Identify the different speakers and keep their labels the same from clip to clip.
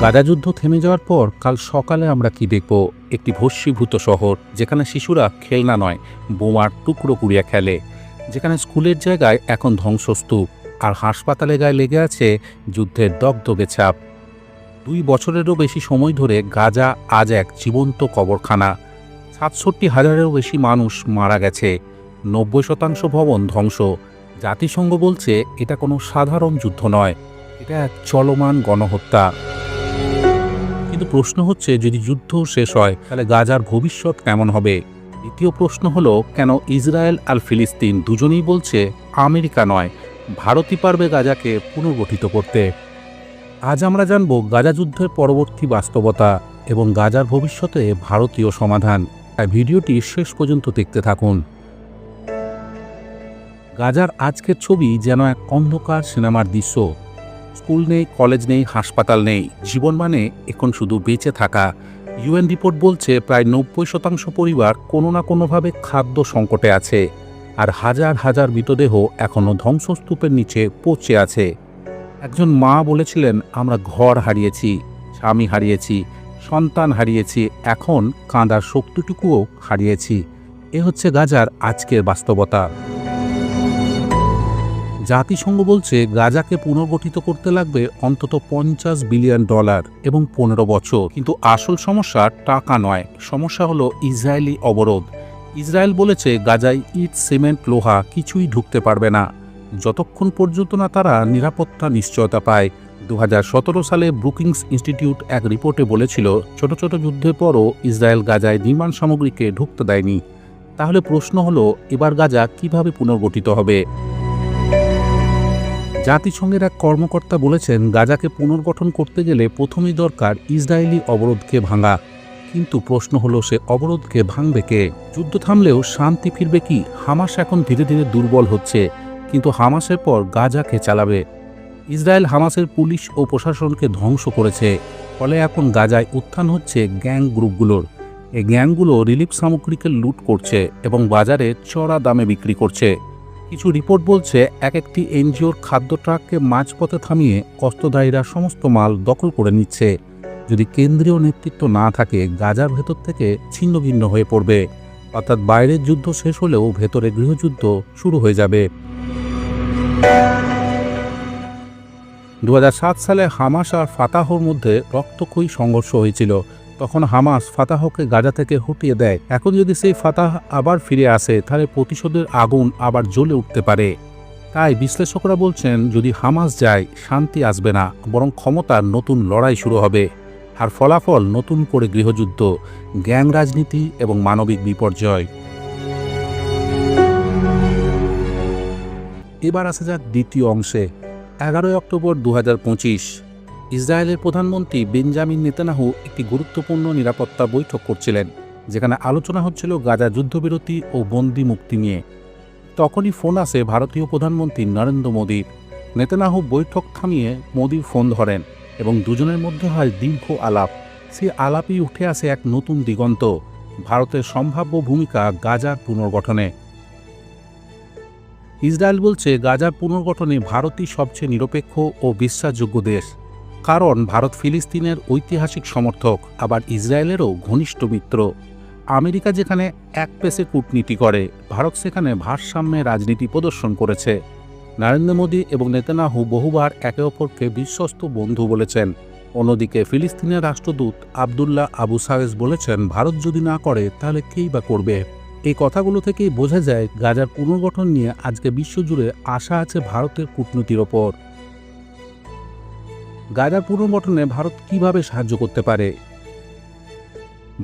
Speaker 1: গাজা যুদ্ধ থেমে যাওয়ার পর কাল সকালে আমরা কি দেখব? একটি ভস্মীভূত শহর, যেখানে শিশুরা খেলনা নয়, বোমার টুকরো কুড়িয়া খেলে। যেখানে স্কুলের জায়গায় এখন ধ্বংসস্তূপ, আর হাসপাতালে গায়ে লেগে আছে যুদ্ধের দগদগে ছাপ। দুই বছরেরও বেশি সময় ধরে গাজা আজ এক জীবন্ত কবরখানা। সাতষট্টি হাজারেরও বেশি মানুষ মারা গেছে। নব্বই শতাংশ ভবন ধ্বংস। জাতিসংঘ বলছে এটা কোনো সাধারণ যুদ্ধ নয়। এটা এক চলমান গণহত্যা। কিন্তু প্রশ্ন হচ্ছে, যদি যুদ্ধ শেষ হয়, তাহলে গাজার ভবিষ্যৎ কেমন হবে? দ্বিতীয় প্রশ্ন হলো, কেন ইসরায়েল আর ফিলিস্তিন দুজনেই বলছে, আমেরিকা নয়, ভারতই পারবে গাজাকে পুনর্গঠিত করতে। আজ আমরা জানব, গাজা যুদ্ধের পরবর্তী বাস্তবতা এবং গাজার ভবিষ্যতে ভারতীয় সমাধান। তাই ভিডিওটি শেষ পর্যন্ত দেখতে থাকুন। গাজার আজকের ছবি যেন এক অন্ধকার সিনেমার দৃশ্য। স্কুল নেই, কলেজ নেই, হাসপাতাল নেই। জীবন মানে এখন শুধু বেঁচে থাকা। ইউএন রিপোর্ট বলছে প্রায় নব্বই শতাংশ পরিবার কোনো না কোনোভাবে খাদ্য সংকটে আছে আর হাজার হাজার মৃতদেহ এখনও ধ্বংসস্তূপের নিচে পচে আছে। একজন মা বলেছিলেন, আমরা ঘর হারিয়েছি, স্বামী হারিয়েছি, সন্তান হারিয়েছি, এখন কাঁদার শক্তিটুকুও হারিয়েছি। এ হচ্ছে গাজার আজকের বাস্তবতা। জাতিসংঘ বলছে গাজাকে পুনর্গঠিত করতে লাগবে অন্তত পঞ্চাশ বিলিয়ন ডলার এবং পনেরো বছর। কিন্তু আসল সমস্যা টাকা নয়। সমস্যা হলো ইসরায়েলি অবরোধ। ইসরায়েল বলেছে গাজায় ইট, সিমেন্ট, লোহা কিছুই ঢুকতে পারবে না। যতক্ষণ পর্যন্ত না তারা নিরাপত্তা নিশ্চয়তা পায়। দু হাজার সতেরো সালে ব্রুকিংস ইনস্টিটিউট এক রিপোর্টে বলেছিল, ছোট ছোট যুদ্ধের পরও ইসরায়েল গাজায় নির্মাণ সামগ্রীকে ঢুকতে দেয়নি। তাহলে প্রশ্ন হলো, এবার গাজা কীভাবে পুনর্গঠিত হবে? জাতিসংঘের এক কর্মকর্তা বলেছেন, গাজাকে পুনর্গঠন করতে গেলে প্রথমেই দরকার ইসরায়েলি অবরোধকে ভাঙা। কিন্তু প্রশ্ন হলো, সে অবরোধকে ভাঙবে কে? যুদ্ধ থামলেও শান্তি ফিরবে কি? হামাস এখন ধীরে ধীরে দুর্বল হচ্ছে, কিন্তু হামাসের পর গাজাকে চালাবে? ইসরায়েল হামাসের পুলিশ ও প্রশাসনকে ধ্বংস করেছে, ফলে এখন গাজায় উত্থান হচ্ছে গ্যাং গ্রুপগুলোর। এই গ্যাংগুলো রিলিফ সামগ্রীকে লুট করছে এবং বাজারে চড়া দামে বিক্রি করছে। কিছু রিপোর্ট বলছে এক একটি এনজিওর খাদ্য ট্রাককে মাঝপথে থামিয়ে কষ্টদায়ীরা সমস্ত মাল দখল করে নিচ্ছে। যদি কেন্দ্রীয় নেতৃত্ব না থাকে, গাজার ভেতর থেকে ছিন্ন ভিন্ন হয়ে পড়বে। অর্থাৎ বাইরের যুদ্ধ শেষ হলেও ভেতরে গৃহযুদ্ধ শুরু হয়ে যাবে। দু হাজার সাত সালে হামাস আর ফাতাহর মধ্যে রক্তক্ষয়ী সংঘর্ষ হয়েছিল। তখন হামাস ফাতাহকে গাজা থেকে হটিয়ে দেয়। এখন যদি সেই ফাতাহ আবার ফিরে আসে, তাহলে প্রতিশোধের আগুন আবার জ্বলে উঠতে পারে। তাই বিশ্লেষকরা বলছেন, যদি হামাস যায়, শান্তি আসবে না, বরং ক্ষমতার নতুন লড়াই শুরু হবে। আর ফলাফল নতুন করে গৃহযুদ্ধ, গ্যাং রাজনীতি এবং মানবিক বিপর্যয়। এবার আসা যাক দ্বিতীয় অংশে। এগারোই অক্টোবর দু হাজার পঁচিশ। ইসরায়েলের প্রধানমন্ত্রী বেঞ্জামিন নেতানাহু একটি গুরুত্বপূর্ণ নিরাপত্তা বৈঠক করছিলেন, যেখানে আলোচনা হচ্ছিল গাজা যুদ্ধবিরতি ও বন্দি মুক্তি নিয়ে। তখনই ফোন আসে ভারতীয় প্রধানমন্ত্রী নরেন্দ্র মোদীর নেতানাহু বৈঠক থামিয়ে মোদীর ফোন ধরেন এবং দুজনের মধ্যে হয় দীর্ঘ আলাপ। সে আলাপই উঠে আসে এক নতুন দিগন্ত, ভারতের সম্ভাব্য ভূমিকা গাজার পুনর্গঠনে। ইসরায়েল বলছে, গাজার পুনর্গঠনে ভারতই সবচেয়ে নিরপেক্ষ ও বিশ্বাসযোগ্য দেশ। কারণ ভারত ফিলিস্তিনের ঐতিহাসিক সমর্থক, আবার ইসরায়েলেরও ঘনিষ্ঠ মিত্র। আমেরিকা যেখানে এক পেসে কূটনীতি করে, ভারত সেখানে ভারসাম্যে রাজনীতি প্রদর্শন করেছে। নরেন্দ্র মোদী এবং নেতানাহু বহুবার একে অপরকে বিশ্বস্ত বন্ধু বলেছেন। অন্যদিকে ফিলিস্তিনের রাষ্ট্রদূত আবদুল্লাহ আবু সায়েজ বলেছেন, ভারত যদি না করে, তাহলে কেই বা করবে? এই কথাগুলো থেকেই বোঝা যায়, গাজার পুনর্গঠন নিয়ে আজকে বিশ্বজুড়ে আশা আছে ভারতের কূটনীতির ওপর। গাজার পুনর্গঠনে ভারত কীভাবে সাহায্য করতে পারে?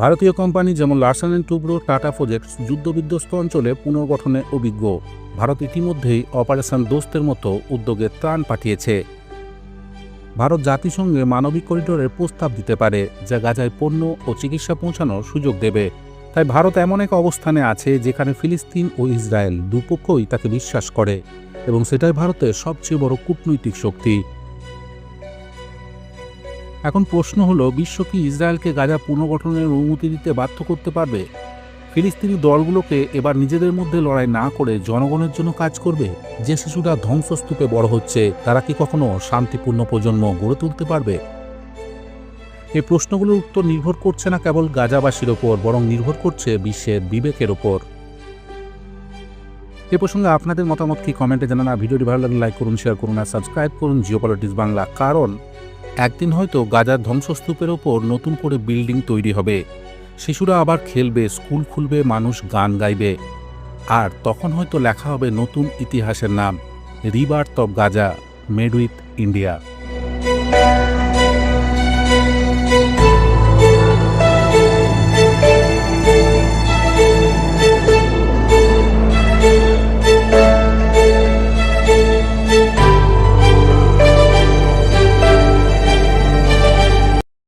Speaker 1: ভারতীয় কোম্পানি যেমন Larsen and Toubro, Tata projects, যুদ্ধবিধ্বস্ত অঞ্চলে পুনর্গঠনে অভিজ্ঞ। ভারত ইতিমধ্যেই অপারেশন দোস্তের মতো উদ্যোগে ত্রাণ পাঠিয়েছে। ভারত জাতিসংঘে মানবিক করিডোরের প্রস্তাব দিতে পারে, যা গাজায় পণ্য ও চিকিৎসা পৌঁছানোর সুযোগ দেবে। তাই ভারত এমন এক অবস্থানে আছে যেখানে ফিলিস্তিন ও ইসরায়েল দুপক্ষই তাকে বিশ্বাস করে, এবং সেটাই ভারতের সবচেয়ে বড় কূটনৈতিক শক্তি। এখন প্রশ্ন হলো, বিশ্ব কি ইসরায়েলকে গাজা পুনর্গঠনের অনুমতি দিতে বাধ্য করতে পারবে? ফিলিস্তিনি দলগুলোকে এবার নিজেদের মধ্যে লড়াই না করে জনগণের জন্য কাজ করবে? যে শিশুরা ধ্বংসস্তূপে বড় হচ্ছে, তারা কি কখনো শান্তিপূর্ণ প্রজন্ম গড়ে তুলতে পারবে? এই প্রশ্নগুলোর উত্তর নির্ভর করছে না কেবল গাজাবাসীর ওপর, বরং নির্ভর করছে বিশ্বের বিবেকের ওপর। এ প্রসঙ্গে আপনাদের মতামত কি? কমেন্টে জানান। ভিডিওটি ভালো লাগলে লাইক করুন, শেয়ার করুন, আর সাবস্ক্রাইব করুন জিও পলিটিক্স বাংলা। কারণ একদিন হয়তো গাজার ধ্বংসস্তূপের ওপর নতুন করে বিল্ডিং তৈরি হবে। শিশুরা আবার খেলবে, স্কুল খুলবে, মানুষ গান গাইবে। আর তখন হয়তো লেখা হবে নতুন ইতিহাসের নাম rebirth of Gaza, made with India.